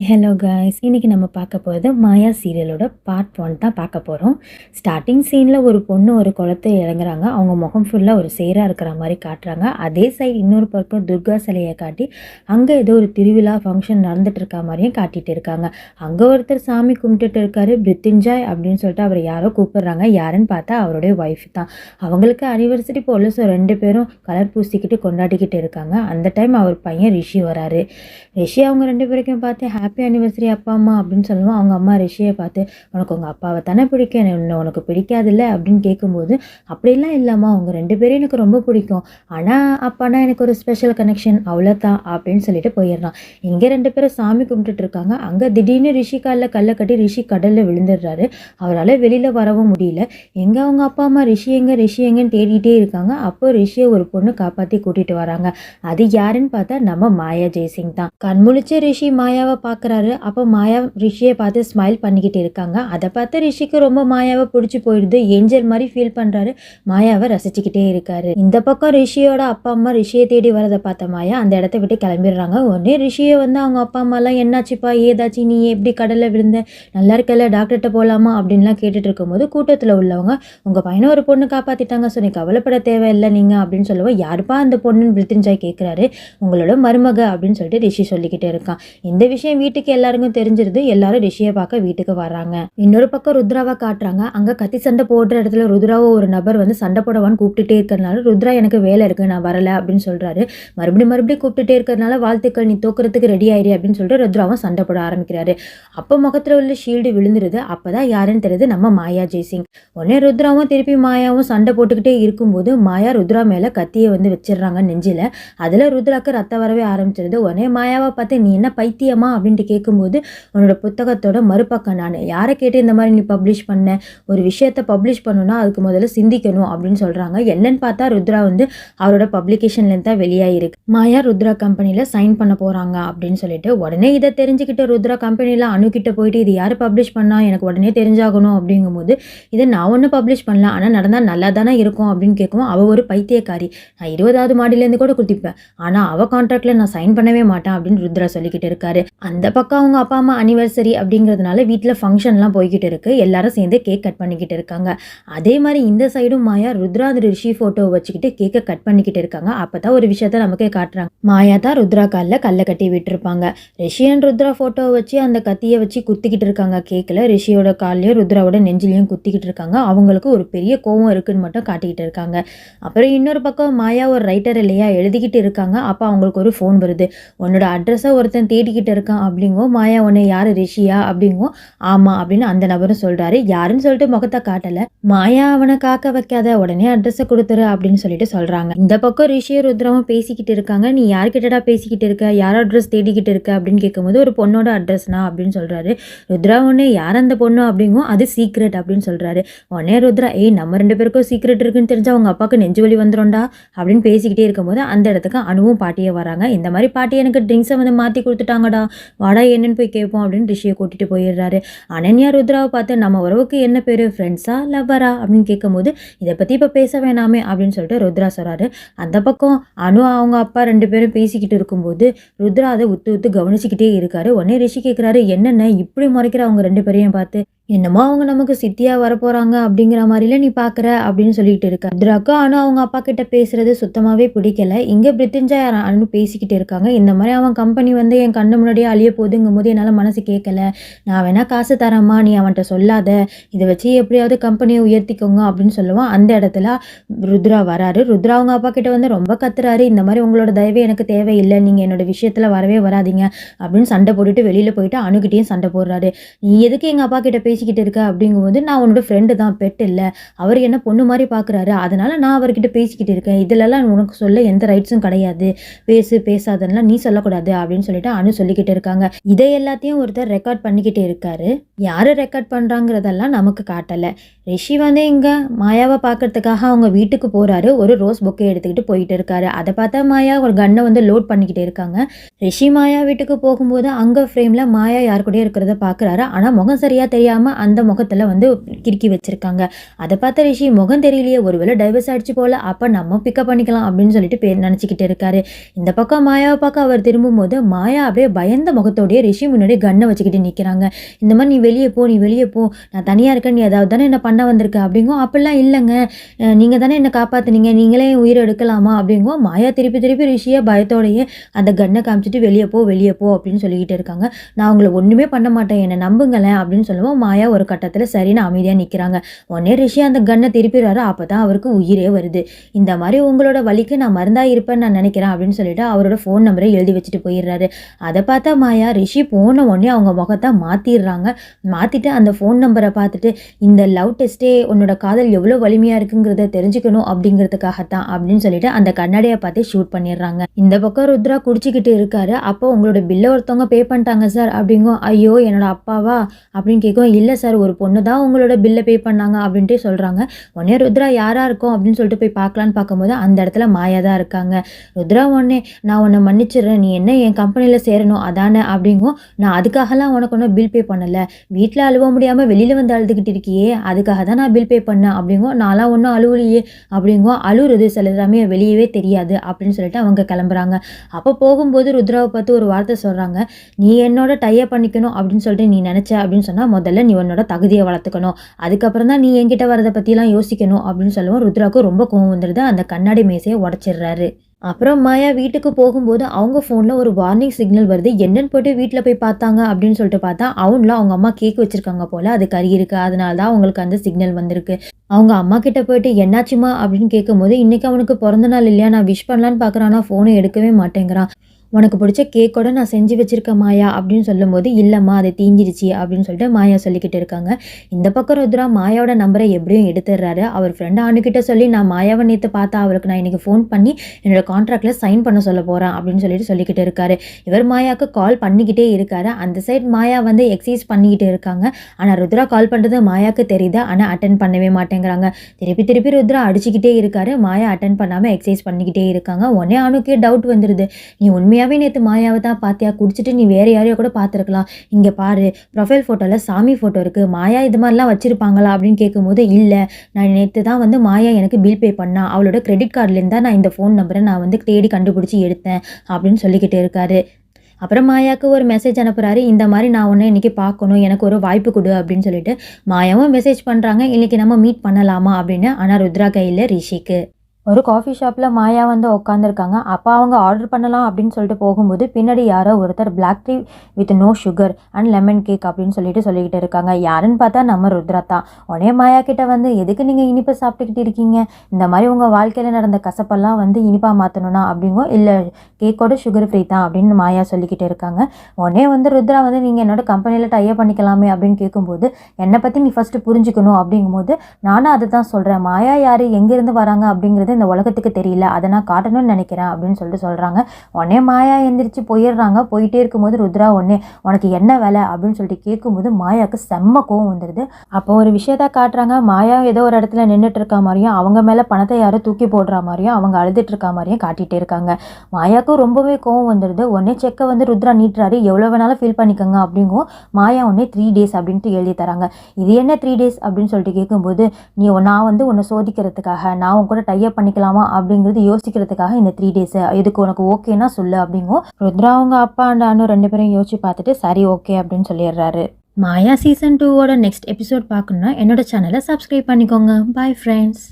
Hello guys இன்னைக்கு நம்ம பார்க்க போகிறது மாயா சீரியலோட பார்ட் ஒன் தான் பார்க்க போகிறோம் ஸ்டார்டிங் சீனில் ஒரு பொண்ணு ஒரு குளத்தை இறங்குறாங்க. அவங்க முகம் ஃபுல்லாக ஒரு சேராக இருக்கிற மாதிரி காட்டுறாங்க. அதே சைடு இன்னொரு பக்கம் துர்கா சிலையை காட்டி அங்கே ஏதோ ஒரு திருவிழா ஃபங்க்ஷன் நடந்துட்டு இருக்க மாதிரியும் காட்டிகிட்டு இருக்காங்க. அங்கே ஒருத்தர் சாமி கும்பிட்டுட்டு இருக்காரு பிரித்திஞ்சாய் அப்படின்னு சொல்லிட்டு அவர் யாரோ கூப்பிடுறாங்க. யாருன்னு பார்த்தா அவருடைய ஒய்ஃப் தான். அவங்களுக்கு அனிவர்சரி போல ஸோ ரெண்டு பேரும் கலர் பூசிக்கிட்டு கொண்டாடிக்கிட்டு இருக்காங்க. அந்த டைம் அவர் பையன் ரிஷி வராரு. ரிஷி அவங்க ரெண்டு பேருக்கும் பார்த்து ஹாப்பி அனிவர்சரி அப்பா அம்மா அப்படின்னு சொல்லுவோம். அவங்க அம்மா ரிஷியை பார்த்து உனக்கு உங்கள் அப்பாவை தானே பிடிக்கும்? என்ன உனக்கு பிடிக்காதில்ல? அப்படின்னு கேட்கும்போது அப்படிலாம் இல்லைம்மா. அவங்க ரெண்டு பேரும் எனக்கு ரொம்ப பிடிக்கும். ஆனால் அப்பானா எனக்கு ஒரு ஸ்பெஷல் கனெக்ஷன் அவ்வளோதான் அப்படின்னு சொல்லிட்டு போயிடுறான். இங்கே ரெண்டு பேரும் சாமி கும்பிட்டுட்டு இருக்காங்க. அங்கே திடீர்னு ரிஷி காலில் கல்லை கட்டி ரிஷி கடலில் விழுந்துடுறாரு. அவரால் வெளியில் வரவும் முடியல. எங்கே அவங்க அப்பா அம்மா ரிஷி எங்கே ரிஷி எங்கன்னு தேடிட்டே இருக்காங்க. அப்போ ரிஷியை ஒரு பொண்ணு காப்பாற்றி கூட்டிகிட்டு வராங்க. அது யாருன்னு பார்த்தா நம்ம மாயா ஜெய்சிங் தான். கண்முழிச்ச ரிஷி மாயாவை பார்க்குறாரு. அப்போ மாயா ரிஷியை பார்த்து ஸ்மைல் பண்ணிக்கிட்டு இருக்காங்க. அதை பார்த்து ரிஷிக்கு ரொம்ப மாயாவை பிடிச்சி போயிடுது. ஏஞ்சல் மாதிரி ஃபீல் பண்ணுறாரு மாயாவை ரசிச்சுக்கிட்டே இருக்காரு. இந்த பக்கம் ரிஷியோட அப்பா அம்மா ரிஷியை தேடி வரதை பார்த்த மாயா அந்த இடத்த விட்டு கிளம்பிடுறாங்க. உடனே ரிஷியை வந்து அவங்க அப்பா அம்மாலாம் என்னாச்சுப்பா? ஏதாச்சு? நீ எப்படி கடலில் விழுந்த? நல்லா இருக்கல டாக்டர்கிட்ட போகலாமா அப்படின்லாம் கேட்டுட்டு இருக்கும்போது கூட்டத்தில் உள்ளவங்க உங்கள் பையனை ஒரு பொண்ணு காப்பாற்றிட்டாங்க ஸோ நீ கவலைப்பட தேவையில்லை நீங்கள் அப்படின்னு சொல்லுவோம் யாருப்பா அந்த பொண்ணுன்னு பிரித்திஞ்சாய் கேட்குறாரு உங்களோட மருமக. அப்படின்னு சொல்லிட்டு ரிஷி சொல்லிக்கிட்டே இருக்கான். இந்த விஷயம் வீட்டுக்கு எல்லாருக்கும் தெரிஞ்சிருது எல்லாரும் ரிஷியை பார்க்க வீட்டுக்கு வராங்க இன்னொரு பக்கம் ருத்ராவை காட்டுறாங்க. அங்க கத்தி சண்டை போடுற இடத்துல ருத்ராவை ஒரு நபர் வந்து சண்டை போடவான்னு கூப்பிட்டுட்டே இருக்கிறனால ருத்ரா எனக்கு வேலை இருக்கு நான் வரல அப்படின்னு சொல்றாரு. மறுபடியும் மறுபடியும் கூப்பிட்டுட்டே இருக்கிறதுனால வாழ்த்துக்கள் நீ தோக்குறதுக்கு ரெடி ஆயிரு அப்படின்னு சொல்லிட்டு ருத்ராவும் சண்டை போட ஆரம்பிக்கிறாரு. அப்போ முகத்துல உள்ள ஷீல்டு விழுந்துருது. அப்பதான் யாருன்னு தெரியுது? நம்ம மாயா ஜெய்சிங் உடனே ருத்ராவும் திருப்பி மாயாவும் சண்டை போட்டுக்கிட்டே இருக்கும்போது மாயா ருத்ரா மேல கத்தியை வந்து வச்சிடுறாங்க நெஞ்சில. அதுல ருத்ராக்கு ரத்தம் வரவே ஆரம்பிச்சிருது. உடனே மாயாவை பார்த்து நீ என்ன பைத்தியமா? அப்படின்ட்டு கேட்கும்போது உன்னோட புத்தகத்தோட மறுபக்கம் நான். யாரை கேட்டு இந்த மாதிரி நீ பப்ளிஷ் பண்ண? ஒரு விஷயத்த பப்ளிஷ் பண்ணணும்னா அதுக்கு முதல்ல சிந்திக்கணும் அப்படின்னு சொல்றாங்க. என்னன்னு பார்த்தா ருத்ரா வந்து அவரோட பப்ளிகேஷன்லேருந்து தான் வெளியாகிருக்கு மாயா ருத்ரா கம்பெனியில் சைன் பண்ண போகிறாங்க அப்படின்னு சொல்லிட்டு உடனே இதை தெரிஞ்சுக்கிட்டு ருத்ரா கம்பெனியில் அணுகிட்ட போயிட்டு இது யார் பப்ளிஷ் பண்ணால் எனக்கு உடனே தெரிஞ்சாகணும் அப்படிங்கும்போது இதை நான் ஒன்றும் பப்ளிஷ் பண்ணலாம் ஆனால் நடந்தால் நல்லா தானே இருக்கும் அப்படின்னு கேட்கவும் அவள் ஒரு பைத்தியக்காரி. நான் இருபதாவது மாடியிலேருந்து கூட குத்திப்பேன். ஆனால் அவள் கான்ட்ராக்டில் நான் சைன் பண்ணவே மாட்டேன் அப்படின்னு ருத்ரா சொல்லிக்கிட்டு இருக்காரு. அந்த பக்கம் அவங்க அப்பா அம்மா அனிவர்சரி அப்படிங்கிறதுனால வீட்டில் ஃபங்க்ஷன்லாம் போய்கிட்டு இருக்குது எல்லாரும் சேர்ந்து கேக் கட் பண்ணிக்கிட்டு இருக்காங்க. அதே மாதிரி இந்த சைடும் மாயா ருத்ரா ரிஷி ஃபோட்டோ வச்சுக்கிட்டு கேக்கை கட் பண்ணிக்கிட்டு இருக்காங்க. அப்போ தான் ஒரு விஷயத்த நமக்கே காட்டுறாங்க. மாயா தான் ருத்ரா காலில் கல்லை கட்டி விட்டுருப்பாங்க. ரிஷி அண்ட் ருத்ரா ஃபோட்டோ வச்சு அந்த கத்தியை வச்சு குத்திக்கிட்டு இருக்காங்க கேக்கில் ரிஷியோட கால்லையும் ருத்ராவோட நெஞ்சிலையும் குத்திக்கிட்டு இருக்காங்க. அவங்களுக்கு ஒரு பெரிய கோவம் இருக்குன்னு மட்டும் காட்டிக்கிட்டு இருக்காங்க. அப்புறம் இன்னொரு பக்கம் மாயா ஒரு ரைட்டர் இல்லையா எழுதிக்கிட்டு இருக்காங்க. அப்போ அவங்களுக்கு ஒரு ஃபோன் வருது. உன்னோட அட்ரஸை ஒருத்தன் தேடிக்கிட்டு இருக்கான் அப்படிங்கோ மாயா உன்னை யார் ரிஷியா? அப்படிங்கோ ஆமாம் அப்படின்னு அந்த நபரும் சொல்கிறாரு யாருன்னு சொல்லிட்டு முகத்தை காட்டலை. மாயா அவனை காக்க வைக்காத உடனே அட்ரஸை கொடுத்துரு அப்படின்னு சொல்லிட்டு சொல்கிறாங்க இந்த பக்கம் ரிஷியும் ருத்ராவும் பேசிக்கிட்டு இருக்காங்க. நீ யார்கிட்டடா பேசிக்கிட்டு இருக்க? யார் அட்ரஸ் தேடிக்கிட்டு இருக்க? அப்படின்னு கேட்கும்போது ஒரு பொண்ணோட அட்ரஸ்னா அப்படின்னு சொல்கிறாரு ருத்ரா உடனே யார் அந்த பொண்ணு? அப்படிங்கும் அது சீக்ரெட் அப்படின்னு சொல்கிறாரு உடனே ருத்ரா ஏய் நம்ம ரெண்டு பேருக்கும் சீக்ரெட் இருக்குன்னு தெரிஞ்சா அவங்க அப்பாவுக்கு நெஞ்சு வலி வந்துடும்டா அப்படின்னு பேசிக்கிட்டே இருக்கும்போது அந்த இடத்துக்கு அணுவும் பாட்டியே வராங்க. இந்த மாதிரி பாட்டி எனக்கு ட்ரிங்க்ஸை வந்து மாற்றி கொடுத்துட்டாங்கடா. வாடா என்னன்னு போய் கேட்போம் அப்படின்னு ரிஷியை கூட்டிகிட்டு போயிடுறாரு. அனன்யா ருத்ராவை பார்த்து நம்ம உறவுக்கு என்ன பேர்? ஃப்ரெண்ட்ஸா லவ்வரா அப்படின்னு கேட்கும்போது இதை பற்றி இப்போ பேச வேணாமே அப்படின்னு சொல்லிட்டு ருத்ரா சொல்கிறாரு அந்த பக்கம் அனு அவங்க அப்பா ரெண்டு பேரும் பேசிக்கிட்டு இருக்கும்போது ருத்ரா அதை உத்து உத்து கவனிச்சுக்கிட்டே இருக்காரு. உடனே ரிஷி கேட்குறாரு என்னென்ன? இப்படி முறைக்கிற அவங்க ரெண்டு பேரையும் பார்த்து என்னமோ அவங்க நமக்கு சித்தியாக வரப்போகிறாங்க அப்படிங்கிற மாதிரில நீ பார்க்குற அப்படின்னு சொல்லிட்டு இருக்க. ருத்ராக்கு அனு அவங்க அப்பா கிட்ட பேசுறது சுத்தமாகவே பிடிக்கல. இங்கே பிரித்திஞ்சா அனு பேசிக்கிட்டு இருக்காங்க. இந்த மாதிரி அவன் கம்பெனி வந்து என் கண்ணு முன்னாடியே அழிய போகுதுங்கும் போது என்னால் மனசு கேட்கல நான் வேணா காசு தரேம்மா நீ அவன்கிட்ட சொல்லாத. இதை வச்சு எப்படியாவது கம்பெனியை உயர்த்திக்கோங்க அப்படின்னு சொல்லுவான். அந்த இடத்துல ருத்ரா வராரு. ருத்ரா அவங்க அப்பா கிட்ட வந்து ரொம்ப கத்துறாரு. இந்த மாதிரி உங்களோட தயவு எனக்கு தேவையில்லை. நீங்கள் என்னோட விஷயத்தில் வரவே வராதீங்க அப்படின்னு சண்டை போட்டுட்டு வெளியில் போயிட்டு அணுகிட்டேயும் சண்டை போடுறாரு. நீ எதுக்கு எங்கள் அப்பா கிட்ட பேசிக்கிட்டு இருக்க அப்படிங்கும்போது நான் உன்னோட ஃப்ரெண்டு தான் பெட் இல்லை. அவர் என்ன பொண்ணு மாதிரி பார்க்குறாரு அதனால நான் அவர்கிட்ட பேசிக்கிட்டு இருக்கேன். இதிலெல்லாம் உனக்கு சொல்ல எந்த ரைட்ஸும் கிடையாது. பேசு பேசாதன்னெலாம் நீ சொல்லக்கூடாது அப்படின்னு சொல்லிட்டு அனு சொல்லிக்கிட்டு இருக்காங்க. இதை எல்லாத்தையும் ஒருத்தர் ரெக்கார்ட் பண்ணிக்கிட்டே இருக்காரு. யார் ரெக்கார்ட் பண்ணுறாங்கிறதெல்லாம் நமக்கு காட்டலை. ரிஷி வந்து இங்கே மாயாவை பார்க்கறதுக்காக அவங்க வீட்டுக்கு போகிறாரு ஒரு ரோஸ் பொக்கை எடுத்துக்கிட்டு போயிட்டு இருக்காரு. அதை பார்த்தா மாயா ஒரு கன்னை வந்து லோட் பண்ணிக்கிட்டே இருக்காங்க. ரிஷி மாயா வீட்டுக்கு போகும்போது அங்கே ஃப்ரேமில் மாயா யார் கூடயே இருக்கிறத பார்க்குறாரு. ஆனால் முகம் சரியாக தெரியாமல் அந்த முகத்தில் வந்து கிறுக்கி வச்சுருக்காங்க. அதை பார்த்த ரிஷி முகம் தெரியலையே. ஒருவேளை டைவர்ஸ் ஆகிடுச்சு போல். அப்போ நம்ம பிக்கப் பண்ணிக்கலாம் அப்படின்னு சொல்லிட்டு பே நினச்சிக்கிட்டு இருக்காரு. இந்த பக்கம் மாயாவை பார்க்க அவர் திரும்பும்போது மாயா அப்படியே பயந்த முகத்தோடைய ரிஷி முன்னாடி கன்னை வச்சுக்கிட்டு நிற்கிறாங்க இந்த மாதிரி நீ வெளியே போ நீ வெளியே போ. நான் தனியாக இருக்கேன். நீ ஏதாவது தானே என்ன பண்ண வந்திருக்க அப்படிங்கோ அப்படிலாம் இல்லைங்க. நீங்கள் தானே என்னை காப்பாற்றுனீங்க நீங்களே உயிர் உயிரை எடுக்கலாமா? அப்படிங்கோ மாயா திருப்பி திருப்பி ரிஷியை பயத்தோடையே அந்த கன்னை காமிச்சிட்டு வெளியே போ வெளியே போ அப்படின்னு சொல்லிக்கிட்டு இருக்காங்க. நான் உங்களை ஒன்றுமே பண்ண மாட்டேன். என்னை நம்புங்களேன் அப்படின்னு சொல்லுவோம் மாயா ஒரு கட்டத்தில் சரின்னு அமைதியாக நிற்கிறாங்க உடனே ரிஷி அந்த கன்னை திருப்பிடுறாரு. அப்போ தான் அவருக்கு உயிரே வருது. இந்த மாதிரி உங்களோட வழிக்கு நான் மருந்தாக இருப்பேன்னு நான் நினைக்கிறேன் அப்படின்னு சொல்லிட்டு அவரோட ஃபோன் நம்பரை எழுதி வச்சுட்டு போயிடுறாரு. அதை பார்த்தா மாயா ரிஷி போன உடனே அவங்க முகத்தை மாற்றிடுறாங்க மாற்றிட்டு அந்த ஃபோன் நம்பரை பார்த்துட்டு இந்த லவ் டெஸ்ட்டே உன்னோட காதல் எவ்வளோ வலிமையாக இருக்குங்கிறத தெரிஞ்சுக்கணும் அப்படிங்கிறதுக்காக தான் அப்படின்னு சொல்லிட்டு அந்த கண்ணாடியை பார்த்து ஷூட் பண்ணிடுறாங்க. இந்த பக்கம் ருத்ரா குடிச்சிக்கிட்டு இருக்காரு. அப்போ உங்களோட பில்லை ஒருத்தவங்க பே பண்ணிட்டாங்க சார் அப்படிங்கும் ஐயோ என்னோட அப்பாவா? அப்படின்னு கேட்கும் இல்லை சார் ஒரு பொண்ணு தான் உங்களோட பில்லை பே பண்ணாங்க அப்படின்ட்டு சொல்கிறாங்க உடனே ருத்ரா யாராக இருக்கும்? அப்படின்னு சொல்லிட்டு போய் பார்க்கலான்னு பார்க்கும்போது அந்த இடத்துல மாயா தான் இருக்காங்க. ருத்ரா உடனே நான் உன்னை மன்னிச்சிடுறேன். நீ என்ன என் கம்பெனியில் சேரணும்? அதானே? அப்படிங்கும் நான் அதுக்காகலாம் உனக்கு ஒன்றும் பில் பே பண்ணலை. வீட்டில் அழுவ முடியாமல் வெளியில் வந்து அழுதுகிட்டு இருக்கியே. அதுக்காக தான் நான் பில் பே பண்ணேன் அப்படிங்கோ நான்லாம் ஒன்றும் அழுவலையே அப்படிங்கோ அழுவுறது சில சமயம் வெளியவே தெரியாது அப்படின்னு சொல்லிட்டு அவங்க கிளம்புறாங்க. அப்போ போகும்போது ருத்ராவை பார்த்து ஒரு வார்த்தை சொல்கிறாங்க நீ என்னோட டைய பண்ணிக்கணும் அப்படின்னு சொல்லிட்டு நீ நினச்ச அப்படின்னு சொன்னால் முதல்ல நீ உன்னோட தகுதியை வளர்த்துக்கணும். அதுக்கப்புறம் தான் நீ என்கிட்ட வரதை பற்றிலாம் யோசிக்கணும் அப்படின்னு சொல்லுவோம் ருத்ராவுக்கு ரொம்ப கோவம் வந்துடுது அந்த கண்ணாடி மேசையை உடச்சிடுறாரு. அப்புறம் மாயா வீட்டுக்கு போகும்போது அவங்க ஃபோனில் ஒரு வார்னிங் சிக்னல் வருது. என்னன்னு போட்டு வீட்டில் போய் பார்த்தாங்க அப்படின்னு சொல்லிட்டு பார்த்தா அவங்கள அவங்க அம்மா கேக் வச்சுருக்காங்க போல். அது கறி இருக்குது அதனால தான் அவங்களுக்கு அந்த சிக்னல் வந்திருக்கு. அவங்க அம்மா கிட்ட போயிட்டு என்னாச்சுமா அப்படின்னு கேட்கும்போது இன்றைக்கி அவனுக்கு பிறந்த நாள் இல்லையா? நான் விஷ் பண்ணலான்னு பார்க்குறான் ஃபோனை எடுக்கவே மாட்டேங்கிறான். உனக்கு பிடிச்ச கேக்கோட நான் செஞ்சு வச்சுருக்கேன் மாயா அப்படின்னு சொல்லும்போது இல்லைம்மா அது தீஞ்சிருச்சு அப்படின்னு சொல்லிட்டு மாயா சொல்லிக்கிட்டு இருக்காங்க. இந்த பக்கம் ருத்ரா மாயாவோட நம்பரை எப்படியும் எடுத்துடுறாரு அவர் ஃப்ரெண்டு அணுக்கிட்ட சொல்லி நான் மாயாவை நேற்று பார்த்தா அவருக்கு நான் இன்னைக்கு ஃபோன் பண்ணி என்னோட கான்ட்ராக்டில் சைன் பண்ண சொல்ல போகிறேன் அப்படின்னு சொல்லிட்டு சொல்லிக்கிட்டு இருக்காரு. இவர் மாயாவுக்கு கால் பண்ணிக்கிட்டே இருக்காரு. அந்த சைட் மாயா வந்து எக்ஸசைஸ் பண்ணிக்கிட்டு இருக்காங்க. ஆனால் ருத்ரா கால் பண்ணுறது மாயாவுக்கு தெரியுது. ஆனால் அட்டன் பண்ணவே மாட்டேங்கிறாங்க. திருப்பி திருப்பி ருத்ரா அடிச்சுக்கிட்டே இருக்காரு. மாயா அட்டன் பண்ணாமல் எக்ஸசைஸ் பண்ணிக்கிட்டே இருக்காங்க. உடனே அணுக்கே டவுட் வந்துடுது நீ உண்மையாக உண்மையாகவே நேற்று மாயாவை தான் பார்த்தியா குடிச்சிட்டு நீ வேறு யாரையோ கூட பார்த்துருக்கலாம் இங்கே பாரு ப்ரொஃபைல் ஃபோட்டோவில் சாமி ஃபோட்டோ இருக்குது மாயா இது மாதிரிலாம் வச்சுருப்பாங்களா அப்படின்னு கேட்கும்போது இல்லை. நான் நேற்று தான் வந்து மாயா எனக்கு பில் பே பண்ணா. அவளோட கிரெடிட் கார்டுலேருந்து தான் நான் இந்த ஃபோன் நம்பரை நான் வந்து தேடி கண்டுபிடிச்சி எடுத்தேன் அப்படின்னு சொல்லிக்கிட்டு இருக்காரு. அப்புறம் மாயாவுக்கு ஒரு மெசேஜ் அனுப்புகிறாரு இந்த மாதிரி நான் ஒன்று இன்றைக்கி பார்க்கணும். எனக்கு ஒரு வாய்ப்பு கொடு அப்படின்னு சொல்லிட்டு மாயாவும் மெசேஜ் பண்ணுறாங்க இன்றைக்கி நம்ம மீட் பண்ணலாமா அப்படின்னு ஆனால் ருத்ரா கையில் ரிஷிக்கு. ஒரு காஃபி ஷாப்பில் மாயா வந்து உட்காந்துருக்காங்க அப்போ அவங்க ஆர்டர் பண்ணலாம் அப்படின்னு சொல்லிட்டு போகும்போது பின்னாடி யாரோ ஒருத்தர் black tea with no sugar and lemon cake அப்படின்னு சொல்லிட்டு சொல்லிக்கிட்டு இருக்காங்க. யாருன்னு பார்த்தா நம்ம ருத்ரா தான். உடனே மாயா கிட்ட வந்து எதுக்கு நீங்கள் இனிப்பு சாப்பிட்டுக்கிட்டு இருக்கீங்க? இந்த மாதிரி உங்கள் வாழ்க்கையில் நடந்த கசப்பெல்லாம் வந்து இனிப்பாக மாற்றணும்னா அப்படிங்கோ இல்லை கேக்கோட சுகர் ஃப்ரீ தான்? அப்படின்னு மாயா சொல்லிக்கிட்டு இருக்காங்க. உடனே வந்து ருத்ரா வந்து நீங்கள் என்னோட கம்பெனியில் டைய பண்ணிக்கலாமே? அப்படின்னு கேட்கும்போது என்னை பற்றி நீ ஃபஸ்ட்டு புரிஞ்சுக்கணும். அப்படிங்கும்போது நானும் அதை தான் சொல்கிறேன் மாயா யார்? எங்கேருந்து வராங்க? அப்படிங்கிறது இந்த உலகத்துக்கு தெரியல அதை நான் காட்டணும்னு நினைக்கிறேன் அப்படின்னு சொல்லிட்டு சொல்கிறாங்க உடனே மாயா எந்திரிச்சு போயிடுறாங்க. போயிட்டே இருக்கும்போது ருத்ரா உடனே உனக்கு என்ன வேலை? அப்படின்னு சொல்லிட்டு கேட்கும்போது மாயாவுக்கு செம்ம கோவம் வந்துடுது அப்போ ஒரு விஷயத்த காட்டுறாங்க. மாயா ஏதோ ஒரு இடத்துல நின்றுட்டு இருக்க மாதிரியும் அவங்க மேலே பணத்தை யாரோ தூக்கி போடுற மாதிரியும் அவங்க அழுதுட்டு இருக்க மாதிரியும் காட்டிகிட்டே இருக்காங்க. மாயாவுக்கும் ரொம்பவே கோவம் வந்துடுது உடனே செக்கை வந்து ருத்ரா நீட்டுறாரு. எவ்வளோ வேணாலும் ஃபீல் பண்ணிக்கோங்க அப்படிங்கும் மாயா உடனே த்ரீ டேஸ் அப்படின்ட்டு எழுதி தராங்க. இது என்ன த்ரீ டேஸ் அப்படின்னு சொல்லிட்டு கேட்கும்போது நீ நான் வந்து உன்னை சோதிக்கிறதுக்காக நான் உன் கூட டைப் பண்ணிக்கலாமா அப்படிங்கிறது யோசிக்கிறதுக்காக இந்த த்ரீ டேஸ் இதுக்கு உனக்கு ஓகேனா சொல்லு அப்படிங்கும் ருத்ரா அவங்க அப்பா அண்ட் அண்ணு ரெண்டு பேரும் யோசிச்சு பார்த்துட்டு சரி ஓகே அப்படின்னு சொல்லிடுறாரு. மாயா சீசன் டூவோட நெக்ஸ்ட் எபிசோட் பார்க்கணுன்னா என்னோட சேனலை சப்ஸ்கிரைப் பண்ணிக்கோங்க. Bye friends